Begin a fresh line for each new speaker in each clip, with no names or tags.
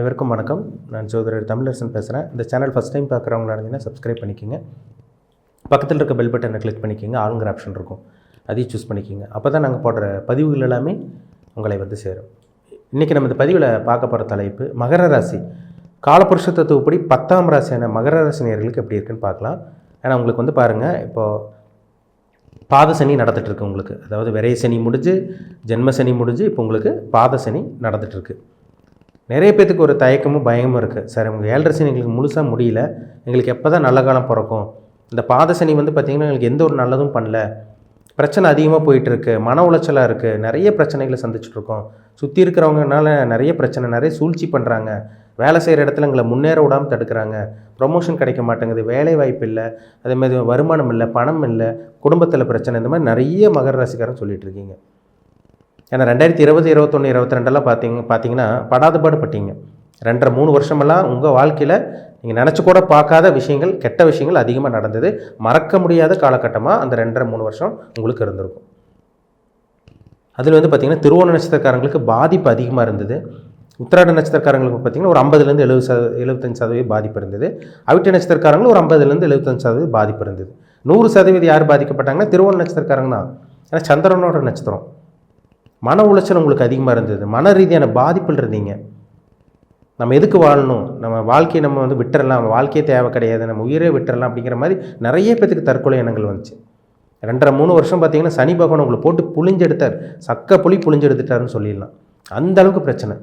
அனைவருக்கும் வணக்கம். நான் சோதரர் தமிழரசன் பேசுகிறேன் இந்த சேனல் ஃபஸ்ட் டைம் பார்க்குறவங்களா இருந்தீங்கன்னா சப்ஸ்கிரைப் பண்ணிக்கோங்க. பக்கத்தில் இருக்க பெல் பட்டனை கிளிக் பண்ணிக்கோங்க. ஆளுங்கிற ஆப்ஷன் இருக்கும். அதையும் சூஸ் பண்ணிக்கோங்க. அப்போ தான் நாங்கள் போடுற பதிவுகள் எல்லாமே உங்களை வந்து சேரும். இன்றைக்கி நம்ம இந்த பதிவில் பார்க்க போகிற தலைப்பு மகர ராசி. காலபுருஷ தத்துவப்படி பத்தாம் ராசியான மகர ராசி நேர்களுக்கு எப்படி இருக்குன்னு பார்க்கலாம். ஏன்னா உங்களுக்கு வந்து பாருங்கள் இப்போது பாத சனி நடந்துகிட்ருக்கு உங்களுக்கு. அதாவது விரைய சனி முடிஞ்சு ஜென்ம சனி முடிஞ்சு இப்போ உங்களுக்கு பாத சனி நடந்துகிட்ருக்கு நிறைய பேத்துக்கு ஒரு தயக்கமும் பயமும் இருக்குது சார் உங்கள் ஏழரை எங்களுக்கு முழுசாக முடியல. எங்களுக்கு எப்போ தான் நல்ல காலம் பிறக்கும்? இந்த பாதசனி வந்து பார்த்திங்கன்னா எங்களுக்கு எந்த ஒரு நல்லதும் பண்ணல. பிரச்சனை அதிகமாக போயிட்டுருக்கு. மன உளைச்சலாக இருக்குது நிறைய பிரச்சனைகளை சந்திச்சுட்ருக்கோம். சுற்றி இருக்கிறவங்கனால நிறைய பிரச்சனை நிறைய சூழ்ச்சி பண்ணுறாங்க வேலை செய்கிற இடத்துல எங்களை முன்னேற விடாமல் தடுக்கிறாங்க. ப்ரொமோஷன் கிடைக்க மாட்டேங்குது. வேலை வாய்ப்பு இல்லை. அதேமாதிரி வருமானம் இல்லை. பணம் இல்லை. குடும்பத்தில் பிரச்சனை. இந்த மாதிரி நிறைய மகர ராசிக்காரன் சொல்லிகிட்டு இருக்கீங்க. ஏன்னா ரெண்டாயிரத்தி இருபது இருபத்தொன்று இருபத்தி ரெண்டெல்லாம் பார்த்தீங்க பார்த்தீங்கன்னா படாதபாடு பட்டீங்க ரெண்டரை மூணு வருஷமெல்லாம் உங்கள் வாழ்க்கையில் நீங்கள் நினச்சி கூட பார்க்காத விஷயங்கள் கெட்ட விஷயங்கள் அதிகமாக நடந்தது. மறக்க முடியாத காலகட்டமாக அந்த ரெண்டரை மூணு வருஷம் உங்களுக்கு இருந்திருக்கும். அதில் வந்து பார்த்திங்கன்னா திருவோண நட்சத்திரக்காரங்களுக்கு பாதிப்பு அதிகமாக இருந்தது. உத்திராட நட்சத்திரக்காரங்களுக்கு பார்த்திங்கன்னா ஒரு ஐம்பதுலேருந்து எழுபது சத எழுபத்தஞ்சு சதவீதம் பாதிப்பு இருந்தது. அவிட்ட நட்சத்திரக்காரங்களும் ஒரு ஐம்பதுலேருந்து எழுபத்தஞ்சு சதவீதம் பாதிப்பு இருந்தது. நூறு சதவீதம் யார் பாதிக்கப்பட்டாங்கன்னா திருவோண நட்சத்திரக்காரங்க தான். ஏன்னா சந்திரனோட நட்சத்திரம். மன உளைச்சல் உங்களுக்கு அதிகமாக இருந்தது. மன ரீதியான பாதிப்பில் இருந்தீங்க. நம்ம எதுக்கு வாழணும்? நம்ம வாழ்க்கையை நம்ம வந்து விட்டுறலாம். வாழ்க்கையே தேவை கிடையாது. நம்ம உயிரே விட்டுறலாம் அப்படிங்கிற மாதிரி நிறைய பேத்துக்கு தற்கொலை எண்ணங்கள் வந்துச்சு. ரெண்டரை மூணு வருஷம் பார்த்தீங்கன்னா சனி பகவான் உங்களை போட்டு புளிஞ்செடுத்தார் சக்க புளி புளிஞ்செடுத்துட்டாருன்னு சொல்லிடலாம். அந்த அளவுக்கு பிரச்சனை.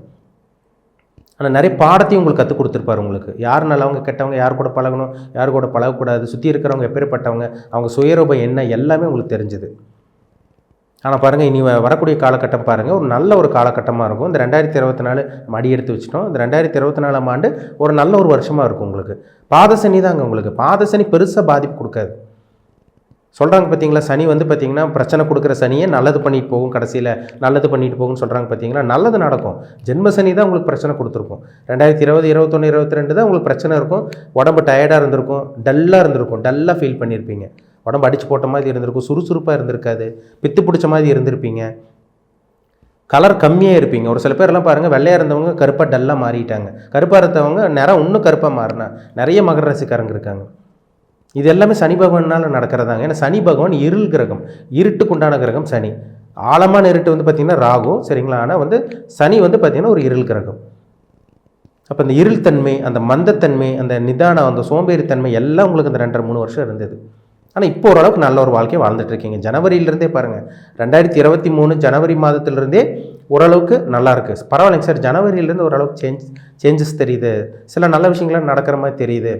ஆனால் நிறைய பாடத்தையும் உங்களுக்கு கற்றுக் கொடுத்துருப்பாரு உங்களுக்கு. யார் நல்லவங்க கெட்டவங்க யார் கூட பழகணும் யார் கூட பழகக்கூடாது சுற்றி இருக்கிறவங்க எப்பேற்பட்டவங்க அவங்க சுயரூபம் என்ன எல்லாமே உங்களுக்கு தெரிஞ்சுது. ஆனால் பாருங்கள் இனி வரக்கூடிய காலகட்டம் பாருங்கள் ஒரு நல்ல ஒரு காலகட்டமாக இருக்கும். இந்த ரெண்டாயிரத்தி இருபத்தி நாலு நம்ம அடி எடுத்து வச்சிட்டோம். இந்த ரெண்டாயிரத்தி இருபத்தி நாலாம் ஆண்டு ஒரு நல்ல ஒரு வருஷமாக இருக்கும் உங்களுக்கு. பாதசனி தாங்க உங்களுக்கு. பாதசனி பெருசாக பாதிப்பு கொடுக்காது. சொல்கிறாங்க பார்த்தீங்களா சனி வந்து பார்த்தீங்கன்னா பிரச்சனை கொடுக்குற சனியே நல்லது பண்ணிட்டு போகும் கடைசியில். நல்லது பண்ணிட்டு போகும்னு சொல்கிறாங்க பார்த்தீங்களா நல்லது நடக்கும். ஜென்ம சனி தான் உங்களுக்கு பிரச்சனை கொடுத்துருக்கும். ரெண்டாயிரத்தி இருபது இருபத்தொன்று இருபத்தி ரெண்டு தான் உங்களுக்கு பிரச்சனை இருக்கும். உடம்பு டயர்டாக இருந்திருக்கும். டல்லாக இருந்திருக்கும். டல்லாக ஃபீல் பண்ணியிருப்பீங்க உடம்பு அடித்து போட்ட மாதிரி இருந்திருக்கும் சுறுசுறுப்பாக இருந்திருக்காது பித்து பிடிச்ச மாதிரி இருந்திருப்பீங்க. கலர் கம்மியாக இருப்பீங்க. ஒரு சில பேர்லாம் பாருங்கள் வெள்ளையாக இருந்தவங்க கருப்பாக டல்லாக மாறிட்டாங்க. கருப்பாக இருந்தவங்க நிறம் இன்னும் கருப்பாக மாறினா நிறைய மகர ராசிக்காரங்க இருக்காங்க. இது எல்லாமே சனி பகவானால் நடக்கிறதாங்க. ஏன்னா சனி பகவான் இருள் கிரகம் இருட்டுக்குண்டான கிரகம் சனி. ஆழமான இருட்டு வந்து பார்த்திங்கன்னா ராகும் சரிங்களா? ஆனால் வந்து சனி வந்து பார்த்திங்கன்னா ஒரு இருள் கிரகம். அப்போ இந்த இருள் தன்மை அந்த மந்தத்தன்மை அந்த நிதானம் அந்த சோம்பேறித்தன்மை எல்லாம் உங்களுக்கு இந்த ரெண்டரை மூணு வருஷம் இருந்தது. ஆனால் இப்போ ஓரளவுக்கு நல்ல ஒரு வாழ்க்கையை வாழ்ந்துட்டுருக்கீங்க. ஜனவரியிலேருந்தே பாருங்கள் ரெண்டாயிரத்தி இருபத்தி மூணு ஜனவரி மாதத்துலேருந்தே ஓரளவுக்கு நல்லா இருக்குது பரவாயில்லைங்க சார். ஜனவரியிலேருந்து ஓரளவுக்கு சேஞ்ச் சேஞ்சஸ் தெரியுது. சில நல்ல விஷயங்கள்லாம் நடக்கிற மாதிரி தெரியுது.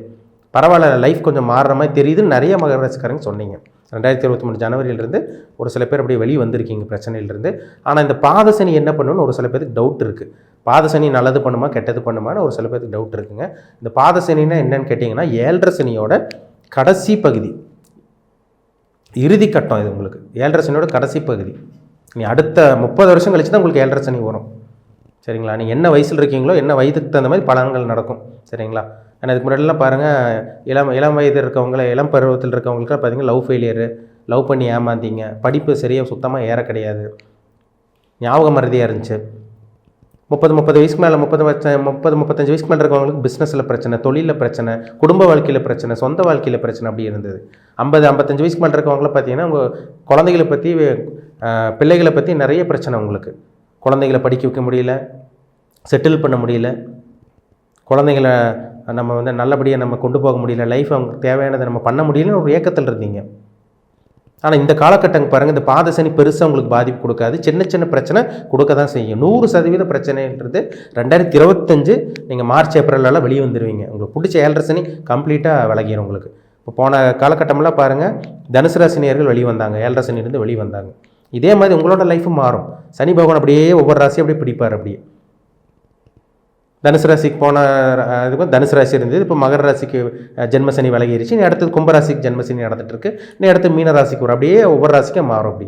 பரவாயில்ல லைஃப் கொஞ்சம் மாறுற மாதிரி தெரியுதுன்னு நிறைய மகர சொன்னீங்க. ரெண்டாயிரத்தி இருபத்தி மூணு ஜனவரியிலிருந்து ஒரு சில பேர் அப்படியே வெளியே வந்திருக்கீங்க பிரச்சனையிலிருந்து. ஆனால் இந்த பாதசனி என்ன பண்ணுன்னு ஒரு சில பேருக்கு டவுட் இருக்குது பாதசனி நல்லது பண்ணுமா கெட்டது பண்ணுமான்னு ஒரு சில பேருக்கு டவுட் இருக்குங்க. இந்த பாதசனின்னா என்னன்னு கேட்டிங்கன்னா ஏழரை சனியோட கடைசி பகுதி. இறுதி கட்டம் இது உங்களுக்கு. ஏழரை சனியோட கடைசி பகுதி. நீ அடுத்த முப்பது வருஷம் கழிச்சு தான் உங்களுக்கு ஏழரை சனி வரும். சரிங்களா? நீங்கள் என்ன வயசில் இருக்கீங்களோ என்ன வயதுக்கு தகுந்த மாதிரி பலன்கள் நடக்கும். சரிங்களா? ஆனால் இதுக்கு முன்னாடிலாம் பாருங்கள் இளம் இளம் வயது இருக்கவங்கள இளம் பருவத்தில் இருக்கவங்களுக்கு பார்த்தீங்கன்னா லவ் ஃபெயிலியரு லவ் பண்ணி ஏமாந்தீங்க. படிப்பு சரியாக சுத்தமாக ஏற கிடையாது. ஞாபக மறதியாக இருந்துச்சு. முப்பது முப்பது வயசுக்கு மேலே முப்பது முப்பது முப்பத்தஞ்சு வயசுக்கு மேலே இருக்கவங்களுக்கு பிஸ்னஸில் பிரச்சனை தொழிலில் பிரச்சனை குடும்ப வாழ்க்கையில் பிரச்சனை சொந்த வாழ்க்கையில் பிரச்சனை அப்படி இருந்தது. ஐம்பது ஐம்பத்தஞ்சு வயசுக்கு மேலே இருக்கவங்கள பார்த்தீங்கன்னா உங்கள் குழந்தைகளை பற்றி பிள்ளைகளை பற்றி நிறைய பிரச்சனை உங்களுக்கு. குழந்தைகளை படிக்க வைக்க முடியல செட்டில் பண்ண முடியல குழந்தைங்கள நம்ம வந்து நல்லபடியாக நம்ம கொண்டு போக முடியல லைஃப் அவங்களுக்கு தேவையானதை நம்ம பண்ண முடியலன்னு ஒரு ஏக்கத்தில் இருந்தீங்க. ஆனால் இந்த காலகட்டங்க பாருங்கள் இந்த பாதசனி பெருசாக உங்களுக்கு பாதிப்பு கொடுக்காது. சின்ன சின்ன பிரச்சனை கொடுக்க தான் செய்யும். நூறு சதவீத பிரச்சனைன்றது ரெண்டாயிரத்தி இருபத்தஞ்சு நீங்கள் மார்ச் ஏப்ரலெல்லாம் வெளியே வந்துடுவீங்க உங்களுக்கு பிடிச்ச ஏழரை சனி கம்ப்ளீட்டாக விலகிடும் உங்களுக்கு. இப்போ போன காலகட்டமெல்லாம் பாருங்கள் தனுசு ராசினியர்கள் வெளியே வந்தாங்க. ஏழரை சனியிலேருந்து வெளியே வந்தாங்க. இதே மாதிரி உங்களோட லைஃப்பும் மாறும். சனி பகவான் அப்படியே ஒவ்வொரு ராசியும் அப்படியே பிடிப்பார் அப்படியே. தனுசு ராசிக்கு போன அஹ், இதுக்கு தனுசு ராசி இருந்தது. இப்போ மகர ராசிக்கு ஜென்மசனி விலகிருச்சு. நீ அடுத்தது கும்பராசிக்கு ஜென்மசனி நடந்துட்டுருக்கு நீ அடுத்து மீன ராசிக்கு வரும் அப்படியே ஒவ்வொரு ராசிக்கும் மாறும் அப்படி.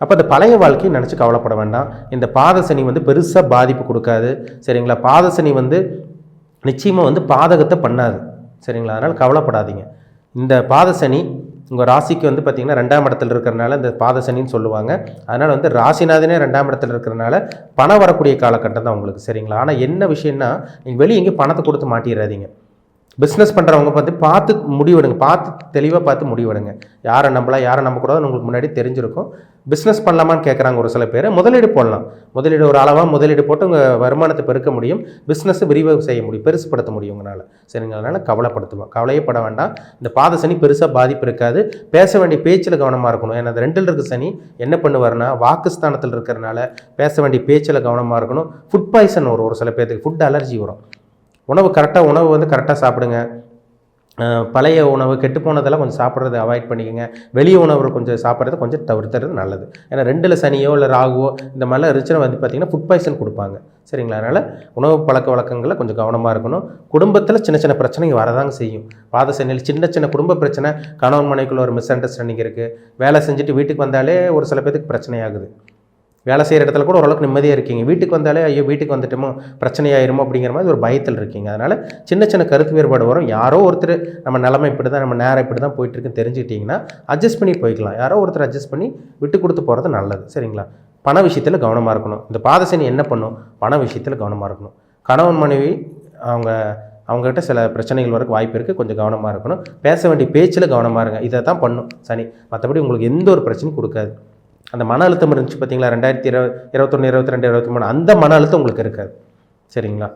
அப்போ அந்த பழைய வாழ்க்கையை நினச்சி கவலைப்பட வேண்டாம். இந்த பாதசனி வந்து பெருசாக பாதிப்பு கொடுக்காது. சரிங்களா? பாதசனி வந்து நிச்சயமாக வந்து பாதகத்தை பண்ணாது. சரிங்களா? அதனால் கவலைப்படாதீங்க. இந்த பாதசனி உங்கள் ராசிக்கு வந்து பார்த்திங்கன்னா ரெண்டாம் இடத்துல இருக்கிறனால இந்த பாதசனின்னு சொல்லுவாங்க. அதனால் வந்து ராசிநாதனே ரெண்டாம் இடத்துல இருக்கிறனால பணம் வரக்கூடிய காலகட்டம் தான் உங்களுக்கு சரிங்களா? ஆனால் என்ன விஷயம்னா நீங்கள் வெளியே எங்கேயும் பணத்தை கொடுத்து மாட்டிடாதீங்க பிஸ்னஸ் பண்ணுறவங்க பார்த்து பார்த்து முடிவெடுங்க. பார்த்து தெளிவாக பார்த்து முடிவெடுங்க. யாரை நம்பலாம் யாரை நம்பக்கூடாதுன்னு உங்களுக்கு முன்னாடி தெரிஞ்சிருக்கும். பிஸ்னஸ் பண்ணலாமான்னு கேட்குறாங்க ஒரு சில பேர். முதலீடு போடலாம். முதலீடு ஒரு அளவாக முதலீடு போட்டு உங்கள் வருமானத்தை பெருக்க முடியும். பிஸ்னஸை விரிவாக செய்ய முடியும் பெருசுப்படுத்த முடியும் உங்களால். சரிங்களா? அதனால் கவலைப்படுத்துவோம் கவலையே பட வேண்டாம். இந்த பாத சனி பெருசாக பாதிப்பு இருக்காது. பேச வேண்டிய பேச்சில் கவனமாக இருக்கணும். ஏன்னா ரெண்டில் இருக்க சனி என்ன பண்ணுவார்னா வாக்குஸ்தானத்தில் இருக்கிறனால பேச வேண்டிய பேச்சில் கவனமாக இருக்கணும். ஃபுட் பாய்சன் வரும் ஒரு சில பேர்த்துக்கு ஃபுட் அலர்ஜி வரும். உணவு கரெக்டாக உணவு வந்து கரெக்டாக சாப்பிடுங்க. பழைய உணவு கெட்டு போனதெல்லாம் கொஞ்சம் சாப்பிட்றத அவாய்ட் பண்ணிக்கோங்க. வெளிய உணவு கொஞ்சம் சாப்பிட்றது கொஞ்சம் தவிர்த்துறது நல்லது. ஏன்னா ரெண்டில் சனியோ இல்லை ராகுவோ இந்த மாதிரிலாம் இருந்துச்சுன்னா வந்து பார்த்திங்கன்னா ஃபுட் பாய்சன் கொடுப்பாங்க. சரிங்களா? அதனால் உணவு பழக்க வழக்கங்களில் கொஞ்சம் கவனமாக இருக்கணும். குடும்பத்தில் சின்ன சின்ன பிரச்சனைங்க வரதாங்க செய்யும். பாத சனியில் சின்ன சின்ன குடும்ப பிரச்சனை கணவன் மனைக்குள்ள ஒரு மிஸ் அண்டர்ஸ்டாண்டிங் இருக்குது வேலை செஞ்சுட்டு வீட்டுக்கு வந்தாலே ஒரு சில பேருக்கு பிரச்சனையாகுது. வேலை செய்கிற இடத்துல கூட ஓரளவுக்கு நிம்மதியாக இருக்கீங்க. வீட்டுக்கு வந்தாலே ஐயோ வீட்டுக்கு வந்துட்டோமோ பிரச்சனையாயிருமோ அப்படிங்கிற மாதிரி ஒரு பயத்தில் இருக்கீங்க. அதனால் சின்ன சின்ன கருத்து வேறுபாடு வரும். யாரோ ஒருத்தர் நம்ம நிலமை இப்படி தான் நம்ம நேரம் இப்படி தான் போயிட்டுருக்குன்னு தெரிஞ்சுக்கிட்டிங்கன்னா அட்ஜஸ்ட் பண்ணி போய்க்கலாம். யாரோ ஒருத்தர் அட்ஜஸ்ட் பண்ணி விட்டு கொடுத்து போகிறது நல்லது. சரிங்களா? பண விஷயத்தில் கவனமாக இருக்கணும். இந்த பாதசனி என்ன பண்ணும்? பண விஷயத்தில் கவனமாக இருக்கணும். கணவன் மனைவி அவங்க அவங்ககிட்ட சில பிரச்சனைகள் வரக்கு வாய்ப்பு இருக்குது கொஞ்சம் கவனமாக இருக்கணும். பேச வேண்டிய பேச்சில் கவனமாக இருங்க. இதை தான் பண்ணும் சனி. மற்றபடி உங்களுக்கு எந்த ஒரு பிரச்சனையும் கொடுக்காது. அந்த மன அழுத்தம் இருந்துச்சு பார்த்தீங்களா ரெண்டாயிரத்தி இருபது இருபத்தொன்று இருபத்தி ரெண்டு இருபத்தி மூணு அந்த மன அழுத்தம் உங்களுக்கு இருக்காது. சரிங்களா?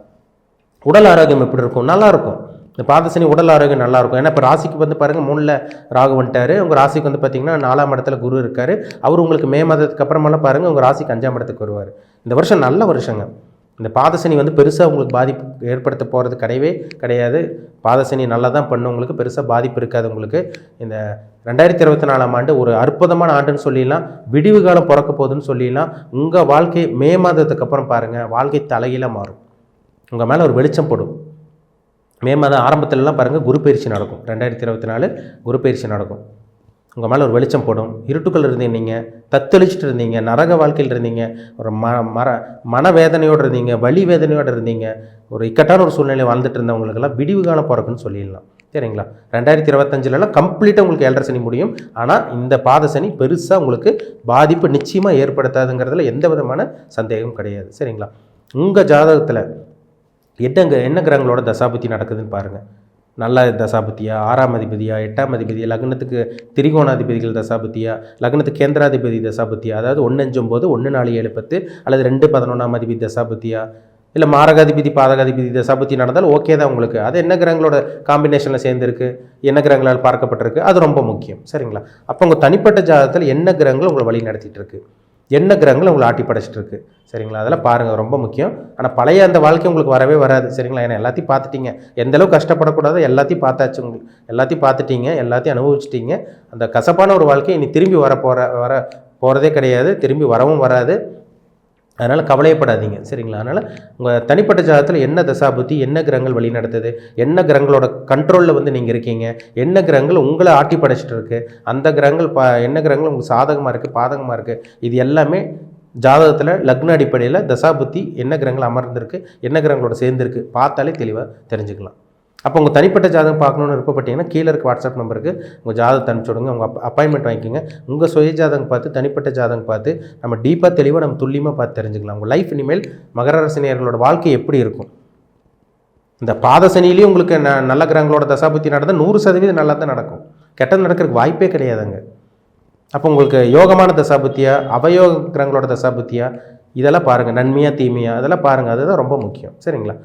உடல் ஆரோக்கியம் எப்படி இருக்கும்? நல்லாயிருக்கும் இந்த பாதசனி உடல் ஆரோக்கியம் நல்லாயிருக்கும் ஏன்னா இப்போ ராசிக்கு வந்து பாருங்கள் மூணில் ராகு வந்துட்டாரு. உங்கள் ராசிக்கு வந்து பார்த்தீங்கன்னா நாலாம் இடத்துல குரு இருக்கார். அவர் உங்களுக்கு மே மாதத்துக்கு அப்புறமெல்லாம் பாருங்கள் உங்கள் ராசிக்கு அஞ்சாம் இடத்துக்கு வருவார். இந்த வருஷம் நல்ல வருஷங்க. இந்த பாதசனி வந்து பெருசாக உங்களுக்கு பாதிப்பு ஏற்படுத்த போகிறது கிடையவே கிடையாது. பாதசனி நல்லா தான் பண்ணும். உங்களுக்கு பெருசாக பாதிப்பு இருக்காது உங்களுக்கு. இந்த ரெண்டாயிரத்தி இருபத்தி நாலாம் ஆண்டு ஒரு அற்புதமான ஆண்டுன்னு சொல்லிடலாம். விடிவு காலம் பிறக்க போகுதுன்னு சொல்லிடலாம். உங்கள் வாழ்க்கை மே மாதத்துக்கு அப்புறம் பாருங்கள் வாழ்க்கை தலைகீழாக மாறும். உங்கள் மேலே ஒரு வெளிச்சம் போடும். மே மாதம் ஆரம்பத்துலலாம் பாருங்கள் குரு பயிற்சி நடக்கும். ரெண்டாயிரத்தி இருபத்தி நாலு குரு பயிற்சி நடக்கும். உங்கள் மேலே ஒரு வெளிச்சம் போடும். இருட்டுக்கள் இருந்தீங்க நீங்கள் தத்தளிச்சுட்டு இருந்தீங்க. நரக வாழ்க்கையில் இருந்தீங்க. ஒரு ம மர மனவேதனையோடு இருந்தீங்க. வலி வேதனையோடு இருந்தீங்க. ஒரு இக்கட்டான ஒரு சூழ்நிலை வாழ்ந்துட்டு இருந்தவங்களுக்கெல்லாம் விடிவு காண பிறக்குன்னு சொல்லிடலாம். சரிங்களா? ரெண்டாயிரத்தி இருபத்தஞ்சிலலாம் கம்ப்ளீட்டாக உங்களுக்கு ஏழரை சனி முடியும். ஆனால் இந்த பாத சனி பெருசாக உங்களுக்கு பாதிப்பு நிச்சயமாக ஏற்படுத்தாதுங்கிறதுல எந்த விதமான சந்தேகமும் கிடையாது. சரிங்களா? உங்கள் ஜாதகத்தில் என்னங்க என்ன கிரகங்களோட தசாபுத்தி நடக்குதுன்னு பாருங்கள் நல்ல தசாபத்தியா ஆறாம் அதிபதியா எட்டாம் அதிபதியா லக்னத்துக்கு திரிகோணாதிபதிகள் தசாபத்தியா லக்னத்துக்கு கேந்திராதிபதி தசாபுத்தியா அதாவது ஒன்று போது ஒன்று நாலு ஏழு பத்து அல்லது ரெண்டு பதினொன்றாம் அதிபதி தசாபத்தியா இல்லை மாரகாதிபதி பாதகாதிபதி தசாபுத்தி நடந்தால் ஓகே தான் உங்களுக்கு. அது என்ன கிரகங்களோட காம்பினேஷனில் சேர்ந்துருக்கு? என்ன கிரகங்களால் பார்க்கப்பட்டிருக்கு? அது ரொம்ப முக்கியம். சரிங்களா? அப்போ உங்கள் தனிப்பட்ட ஜாதகத்தில் என்ன கிரகங்கள் உங்களை வழி நடத்திட்டு இருக்கு? என்ன கிரகங்கள் உங்களை ஆட்டி படைச்சிட்டு இருக்கு? சரிங்களா? அதெல்லாம் பாருங்கள் ரொம்ப முக்கியம். ஆனால் பழைய அந்த வாழ்க்கை உங்களுக்கு வரவே வராது சரிங்களா? ஏன்னா எல்லாத்தையும் பார்த்துட்டீங்க. எந்த அளவுக்கு கஷ்டப்படக்கூடாது எல்லாத்தையும் பார்த்தாச்சு உங்களுக்கு. எல்லாத்தையும் பார்த்துட்டீங்க எல்லாத்தையும் அனுபவிச்சிட்டீங்க. அந்த கசப்பான ஒரு வாழ்க்கை இனி திரும்பி வர போகிற வர போகிறதே கிடையாது. திரும்பி வரவும் வராது. அதனால் கவலையப்படாதீங்க சரிங்களா? அதனால் உங்கள் தனிப்பட்ட ஜாதகத்தில் என்ன தசாபுத்தி என்ன கிரகங்கள் வழி நடத்துது என்ன கிரகங்களோட கண்ட்ரோலில் வந்து நீங்கள் இருக்கீங்க என்ன கிரகங்கள் உங்களை ஆட்டி படைச்சிட்டு இருக்குது அந்த கிரகங்கள் பா என்ன கிரகங்கள் உங்களுக்கு சாதகமாக இருக்குது பாதகமாக இருக்குது இது எல்லாமே ஜாதகத்தில் லக்ன அடிப்படையில் தசாபுத்தி என்ன கிரகங்கள் அமர்ந்திருக்கு என்ன கிரகங்களோட சேர்ந்துருக்கு பார்த்தாலே தெளிவாக தெரிஞ்சுக்கலாம். அப்போ உங்கள் தனிப்பட்ட ஜாதகம் பார்க்கணுன்னு விருப்பப்பட்டீங்கன்னா கீழே இருக்க வாட்ஸ்அப் நம்பருக்கு உங்கள் ஜாதகத்தை அனுப்பிச்சி விடுங்க. உங்கள் அப்பாயின்மெண்ட் வாங்கிக்கோங்க. உங்கள் சுய ஜாதகம் பார்த்து தனிப்பட்ட ஜாதகம் பார்த்து நம்ம டீப்பாக தெளிவாக நம்ம துல்லியமாக பார்த்து தெரிஞ்சுக்கலாம். உங்கள் லைஃப் இனிமேல் மகர ரசனியர்களோட வாழ்க்கை எப்படி இருக்கும்? இந்த பாதசனியிலேயும் உங்களுக்கு ந நல்ல கிரகங்களோட தசாபுத்தி நடந்தால் நூறு சதவீதம் நல்லா தான் நடக்கும். கெட்டது நடக்கிறதுக்கு வாய்ப்பே கிடையாதுங்க. அப்போ உங்களுக்கு யோகமான தசாபுத்தியா அவயோக கிரகங்களோட தசாபுத்தியா இதெல்லாம் பாருங்கள் நன்மையாக தீமையாக அதெல்லாம் பாருங்கள் அதுதான் ரொம்ப முக்கியம். சரிங்களா?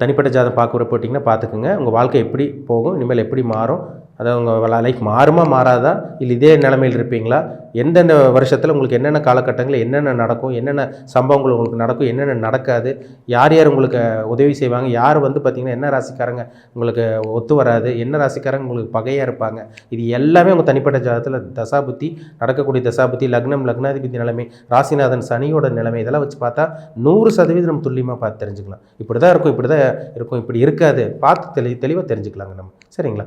தனிப்பட்ட ஜாதகம் பார்க்குற போட்டிங்கன்னா பார்த்துக்குங்க. உங்கள் வாழ்க்கை எப்படி போகும் இனிமேல் எப்படி மாறும் அதாவது உங்கள் லைஃப் மாறுமா மாறாதா? இல்லை இதே நிலமையில் இருப்பீங்களா? எந்தெந்த வருஷத்தில் உங்களுக்கு என்னென்ன காலகட்டங்களில் என்னென்ன நடக்கும்? என்னென்ன சம்பவங்கள் உங்களுக்கு நடக்கும்? என்னென்ன நடக்காது? யார் யார் உங்களுக்கு உதவி செய்வாங்க? யார் வந்து பார்த்திங்கன்னா என்ன ராசிக்காரங்க உங்களுக்கு ஒத்து வராது? என்ன ராசிக்காரங்க உங்களுக்கு பகையாக இருப்பாங்க? இது எல்லாமே உங்கள் தனிப்பட்ட ஜாதகத்தில் தசாபுத்தி நடக்கக்கூடிய தசாபுத்தி லக்னம் லக்னாதிபதி நிலைமை ராசிநாதன் சனியோட நிலைமை இதெல்லாம் வச்சு பார்த்தா நூறு சதவீதம் நம்ம துல்லியமாக பார்த்து தெரிஞ்சுக்கலாம். இப்படி தான் இருக்கும் இப்படி தான் இருக்கும் இப்படி இருக்காது. பார்த்து தெளி தெளிவாக தெரிஞ்சுக்கலாங்க நம்ம. சரிங்களா?